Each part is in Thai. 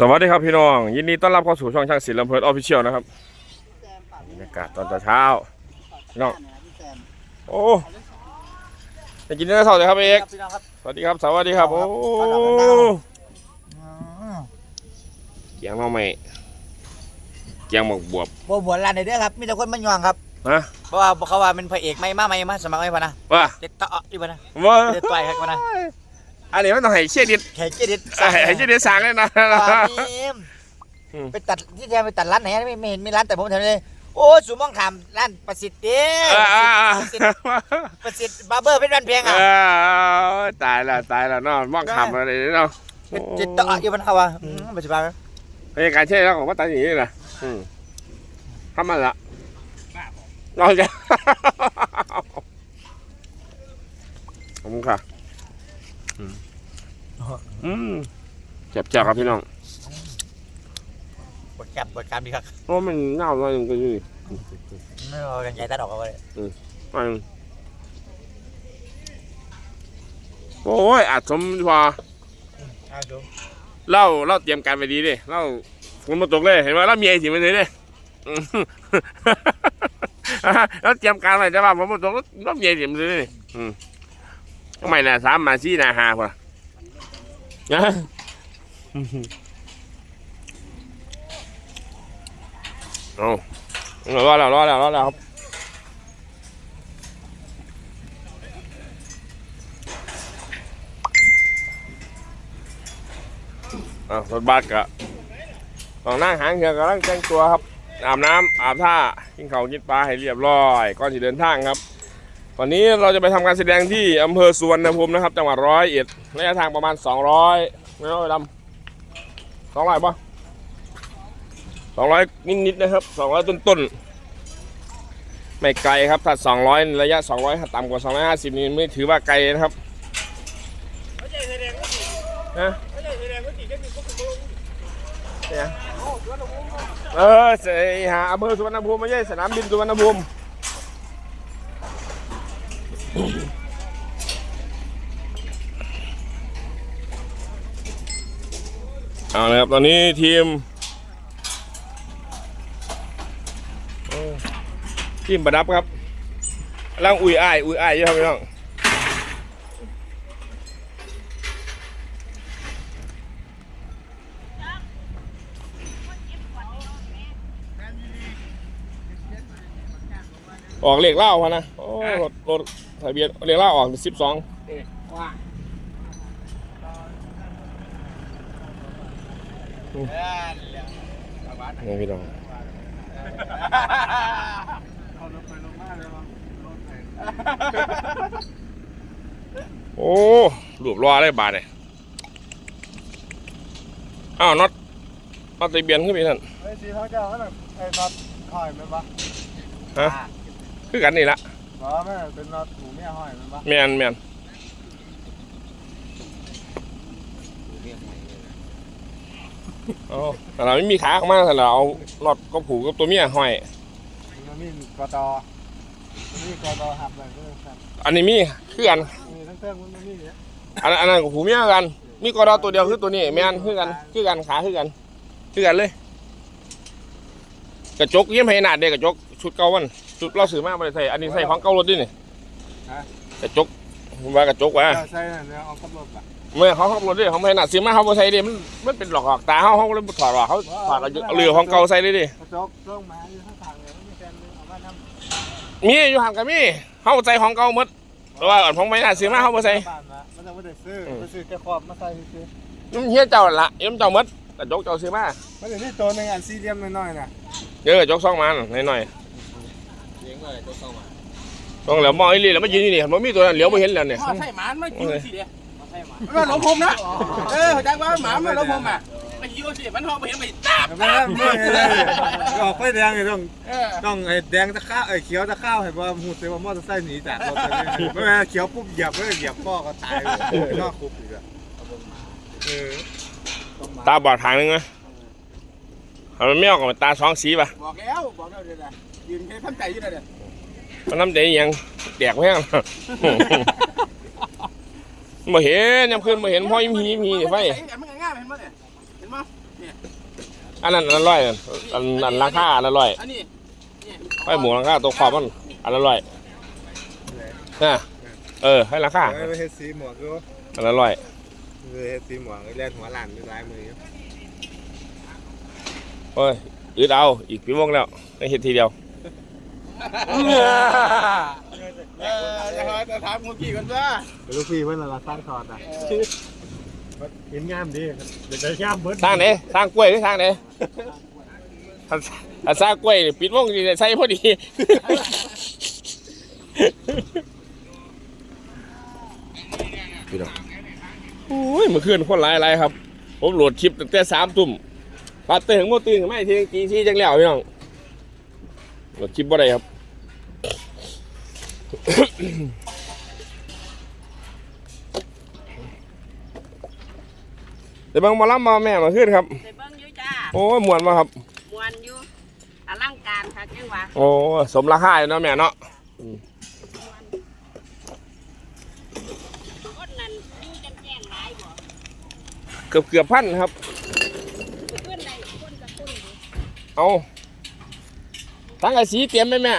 สวัสดีครับพี่น้อง ยินดีต้อนรับเข้าสู่ช่องช่างศิลป์ลำเพลินออฟฟิเชียลนะครับบรรยากาศตอนเช้าพี่น้องโอ้จะกินเนื้อสดเลยครับเอกพี่น้องครับสวัสดีครับสวัสดีครับโอ้เกียงหน้องใหม่เกียงหมกบวบโบหมวนร้านไหนเด้อครับมีแต่คนมันยองครับฮะเพราะว่าเขาว่าเป็นพระเอกไม่มาไม่มาสมัครไม่พอนะว่าเด็ดต่ออีกพอนะว่าเด็ดต่อยครับพอนะ อันนี้มันต้องให้เชี่ยดิดแขกเจดิดให้เชี่ยดิดสั่งเลยนะอืมไปตัดที่แท้ไปตัดร้านไหนไม่ไม่เห็นมีร้านแต่ผมแถวนี้โอ้สูมองขามร้านประสิทธิ์เด้อ่าอ่าอ่าประสิทธิ์ประสิทธิ์บาร์เบอร์เป็นร้านเพลงเออะอตายแล้วตายแล้วเนาะมองขับอะไรเนาะเด็ดต่ออีกพอนะเขาว่าอืมปัจจุบันเป็นการเช่แล้วของว่าตายอย่างนี้นะอืมทำมันละเราจะขอบคุณค่ะอืม อืมเจ็บๆครับพี่น้องบทกรรมบทกรรมดีครับเพราะมันเน่าเลยก็อยู่ไม่เอากันใหญ่ตัดออกเอาเลยมันโอ้ยอาจสมพอเอาดูเล่าเล่าเตรียมการไปดีดิเล่าฝนมาตกเลยเห็นไหมเล่าเมียสิมันเลยดิอืมแล้วเตรียมการไว้จะว่าฝนมาตกแล้วเล่าเมียสิมันเลยดิอืมทำไมน่ะสามมาสี่น่ะห้าพอ นะเอารอแล้วรอแล้วรอแล้วครับอะรถบัสกะต้องนั่งหางเหือกำลังแต่งตัวครับ อาบน้ำอาบท่ากินข้าวกินปลาให้เรียบร้อย ก่อนที่เดินทางครับ วันนี้เราจะไปทำการแสดงที่อำเภอสุวรรณภูมินะครับ จังหวัดร้อยเอ็ดระยะทางประมาณ 200ไม่ต้องไปดำสองร้อยปะสองร้อยนิดๆนะครับสองร้อยต้นๆไม่ไกลครับถ้า200ระยะ200ถ้าต่ำกว่า250นี่ไม่ถือว่าไกลนะครับฮะเออเสียหาอำเภอสุวรรณภูมิไม่ใช่สนามบินสุวรรณภูมิ เอาละครับตอนนี้ทีมทีมประดับครับกำลังอุ้ยอ้ายอุ้ยอ้ายเยอะครับพี่น้องออกเลขเล่าพะนะโอ้รถรถทะเบียนเลขเล่าออกสิบสอง นี่พี่น้องโอ้หลวบรออะไรบาทเนี่ยอ้าวน็อตน็อตทะเบียนขึ้นไปนั่นไอ้สีเท้าเจ้าก็แบบไอ้น็อตห้อยมันปะฮะคือกันนี่ละบอกว่าแม่เป็นน็อตหูเมียห้อยมันปะแมนแมน เอาแต่เราไม่มีขาออกมาแต่เราเอาน็อตก็ผูกกับตัวเมียห้อย มันมีกอตอมันมีกอตอหับเลยก็เลยสั่นอันนี้มีคือกันมีทั้งเต้นมันมีเนี่ยอันนั้นอันนั้นกับผูเมียกัน มีกอดอตัวเดียวคือตัวนี้แมนคือกันคือกันขาคือกันคือกันเลย กระจกเยี่ยมให้หนาดเด็กกระจกชุดเก่าวันชุดเราซื้อมาไม่ได้ใส่อันนี้ใส่ของเก่ารถด้วยนี่กระจก ว่ากระจกว่ะเราใส่นั่นเนี่ยเอาขับรถปะเมื่อเขาขับรถด้วยเขาไม่หนาซื้อมาเขาไม่ใส่ดิมันมันเป็นหลอกหลอกตาเขาเขาเลยบ่ถอดหรอกเขาถอดเอาเรือของเก่าใส่เลยดิกระจกลงมาอยู่ข้างทางเลยไม่มีแฟนเลยเอามาทำมีอยู่ห่างกันมีเขาใส่ของเก่าหมดแต่ว่าก่อนผมไม่หนาซื้อมาเขาไม่ใส่บ้านมามันจะไม่ได้ซื้อไปซื้อแค่ขอบมาใส่ซื้อยุ่งเฮี้ยเจ้าละยุ่งเจ้าหมดกระจกเจ้าซื้อมามันจะมีตัวหนึ่งอันสี่เหลี่ยมน้อยๆน่ะเยอะกระจกซ่องมันหน่อยหน่อยเลี้ยงเลยตัวเข้ามา ต้องเหลียวมองไอ้ลีแล้วมันยืนอยู่นี่มันมีตัวนั้นเหลียวไม่เห็นแล้วเนี่ยพ่อใช่หมาไม่กินสิเดียมันหลงผมนะเออเข้าใจว่าหมามันหลงผมอะไปยิวสิมันห้องไปเห็นไปตับไม่ได้ไม่ได้ออกไฟแดงเลยต้องเออต้องไอ้แดงตะข้าวไอ้เขียวตะข้าวให้ว่าหูเซว่ามอเตอร์ไซค์หนีจากรถไปเลยไม่งั้นเขียวปุ๊บเหยียบเลยเหยียบพ่อก็ตายเลยนอกคุกอีกอะเออตาบอดทางนึงนะเอามันไม่ออกกับตาสองสีป่ะบอกแล้วบอกแล้วเดี๋ยวยืนให้พันใจอยู่เดี๋ยว มันน้ำใจอิหยังแดกแห้งมาเห็นยามคืนมาเห็นพ่อยิ้มหียิ้มหีไฟมันง่ายเห็นมั้ยเนี่ยเห็นมั้ยอันนั้นอันละร้อยอันอันอันราคาอันละร้อยอันนี้นี่ให้หมูราคาตัวขอบมันอันละร้อยนะเออให้ราคาเออเฮ็ดสีหมวกดูอันละร้อยเออเฮ็ดสีหมวกเล่นหัวหลานด้วยลายมืออยู่โอ้ยอืดเอาอีกปีวงแล้วได้เห็ดทีเดียว เออจะขอจะถามเมื่อกี้กันว่าลูกพี่เพิ่นละสร้างทอดอะเห็นงามดีเดี๋ยวจะงามเบิดสร้างไหนสร้างกล้วยหรือสร้างไหนถ้าถ้าสร้างกล้วยนี่ปิดวงนี่ใส่พอดีพี่น้องโอ้ยเมื่อคืนคนหลายหลายครับ ผมโหลดคลิปตั้งแต่สามทุ่มปาเตอร์ถึงโมตื่นไม่ทีจีซีจังแล้วพี่น้อง โหลดคลิปบ่ได้ครับ เดี๋ยวเบังหมาล้ำมาแม่มาขึ้นครับ ไปเบิ่งอยู่จ้าโอ้ยมวนมาครับ มวนอยู่อลังการค่ะจังหวะโอ้สมราคาอยู่เนาะแม่เนาะคนนั้นอยู่จังแจ้งหลายบ่เกือบเกือบพันครับ เพื่อนใดคนจะคนอยู่เอา ทั้งไอ้สีเตรียมไหมแม่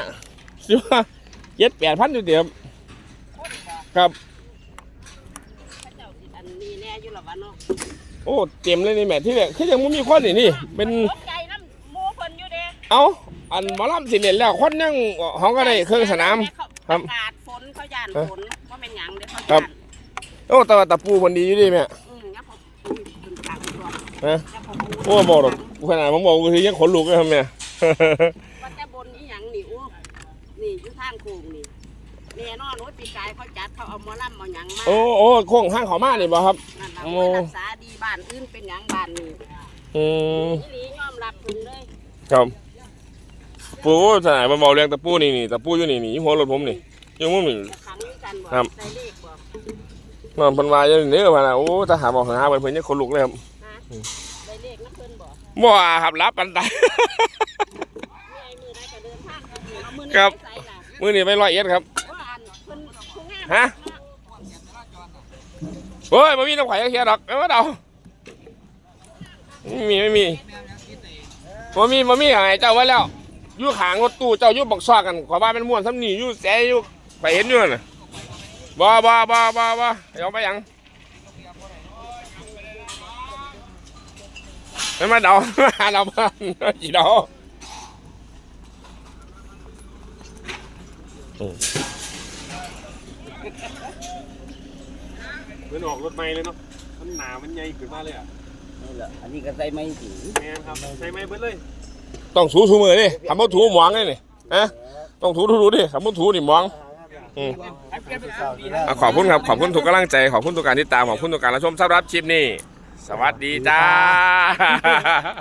สิว่าเจ็ดแปดพันอยู่เตรียมคนบ่ครับพระเจ้าสิอันนี้แน่อยู่หรอวะเนาะโอ้เตรียมเลยนี่แม่ที่เนี่ยคือยังไม่มีคนนี่นี่เป็นตกใจน้ำหมูเพิ่นอยู่เด้เอาอันหมอลำสิเล่นแล้วคนยังห้องก็ได้เครื่องสนามคครัรับบอากาศฝนเขาย่านฝนว่าเป็นหยังเด้เขาครัย่าบนโอ้แต่ว่าตะปูคนดีอยู่ดิแม่อืมยับพออุ้ยเป็นกลางตัวฮะยับพอโอ้บอกหรอกขนาดผมบอกก็คือยังขนลุกเลยครับแม่ ว่าแต่บนอีหยังนี่อู้นี่อยู่ทางโค้งนี่ แน่นอนว่าปีกายเขาจัดเขาเอาหมอลำเอาหยังมาโอ้โอ้โค้งข้างเขามานี่บ่ครับ นั่นล่ะโอ้ โอ้ยรักษาดีบ้านอื่นเป็นหยังบ้านนี้อืมอีหลียอมรับถึงเลยครับ ปูสนายมาบอกเรื่องตะปูนี่นี่ตะปูอยู่นี่นี่หัวรถผมนี่อยังมุมนี่ จะขังด้วยกันบ่ครับ ใส่เลขบ่นอนเพันวายอยู่นี่ก็พานะโอ้ถ้าหาบอกหาเพิ่นเพิ่นยังขนลุกเลยครับฮะใส่เลขน้ำเพิ่นบ่บ่ว่าครับรับปันไดมีไอ้มือได้ก็เดินทางครับเอามือครับใส่ล่ะมื้อนี้ไปร้อยเอ็ดครับ ว่าอันเพิ่นผู้งาม ฮะเฮ้ยบ่มีน้ำไข่เคียดอกเอามาเดาไม่มีไม่มีบ่มีบ่มีหายเจ้าไว้แล้วอยู่ขางรถตู้เจ้าอยู่บักซอกกันขอว่าเป็นม่วนซ้ำนี่อยู่แสอยู่ไปเห็นอยู่น่ะบ่บ่บ่บ่บ่เอาไปยังไม่มาเดามาเดาบ้านอีเดา เหมือนออกรถใหม่เลยเนาะมันหนามันใหญ่ขึ้นมาเลยอะนี่แหละอันนี้ก็ใส่ไม่ถึงแม่นครับใส่ไม้เบิดเลยต้องถูถูมือดิทำบ่ถูหมองเลยนี่ฮะต้องถูถูถูดิทำบ่ถูนี่หมองอืมอะขอบคุณครับขอบคุณทุกกำลังใจขอบคุณทุกการติดตามขอบคุณทุกการรับชมสำหรับคลิปนี้สวัสดีจ้า